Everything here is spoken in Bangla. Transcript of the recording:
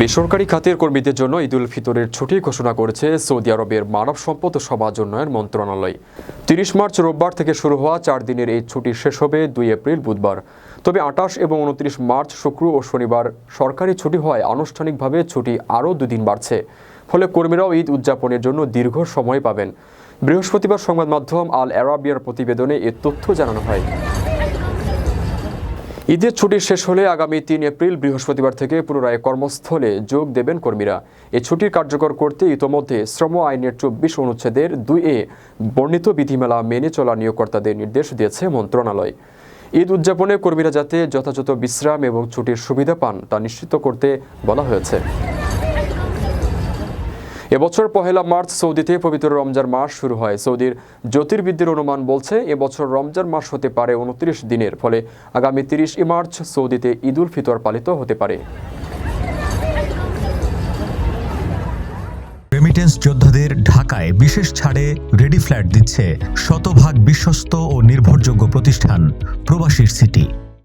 বেসরকারি খাতের কর্মীদের জন্য ঈদুল ফিতরের ছুটি ঘোষণা করেছে সৌদি আরবের মানব সম্পদ ও সমাজ উন্নয়ন মন্ত্রণালয়। তিরিশ মার্চ রোববার থেকে শুরু হওয়া চার দিনের এই ছুটি শেষ হবে দুই এপ্রিল বুধবার। তবে আঠাশ এবং উনত্রিশ মার্চ শুক্র ও শনিবার সরকারি ছুটি হওয়ায় আনুষ্ঠানিকভাবে ছুটি আরও দুদিন বাড়ছে। ফলে কর্মীরাও ঈদ উদযাপনের জন্য দীর্ঘ সময় পাবেন। বৃহস্পতিবার সংবাদ মাধ্যম আল অ্যারাবিয়ার প্রতিবেদনে এ তথ্য জানানো হয়। ঈদের ছুটি শেষ হলে আগামী তিন এপ্রিল বৃহস্পতিবার থেকে পুনরায় কর্মস্থলে যোগ দেবেন কর্মীরা। এ ছুটির কার্যকর করতে ইতোমধ্যে শ্রম আইনের চব্বিশ অনুচ্ছেদের দুই এ বর্ণিত বিধিমেলা মেনে চলা নিয়োগকর্তাদের নির্দেশ দিয়েছে মন্ত্রণালয়। ঈদ উদযাপনে কর্মীরা যাতে যথাযথ বিশ্রাম এবং ছুটির সুবিধা পান তা নিশ্চিত করতে বলা হয়েছে। এবছর পহেলা মার্চ সৌদিতে পবিত্র রমজান মাস শুরু হয়। সৌদির জ্যোতির্বিদদের অনুমান বলছে, এবছর রমজান মাস হতে পারে উনত্রিশ দিনের, ফলে আগামী তিরিশ মার্চ সৌদিতে ঈদুল ফিতর পালিত হতে পারে। রেমিটেন্স যোদ্ধাদের ঢাকায় বিশেষ ছাড়ে রেডি ফ্ল্যাট দিচ্ছে শতভাগ বিশ্বস্ত ও নির্ভরযোগ্য প্রতিষ্ঠান প্রবাসীর সিটি।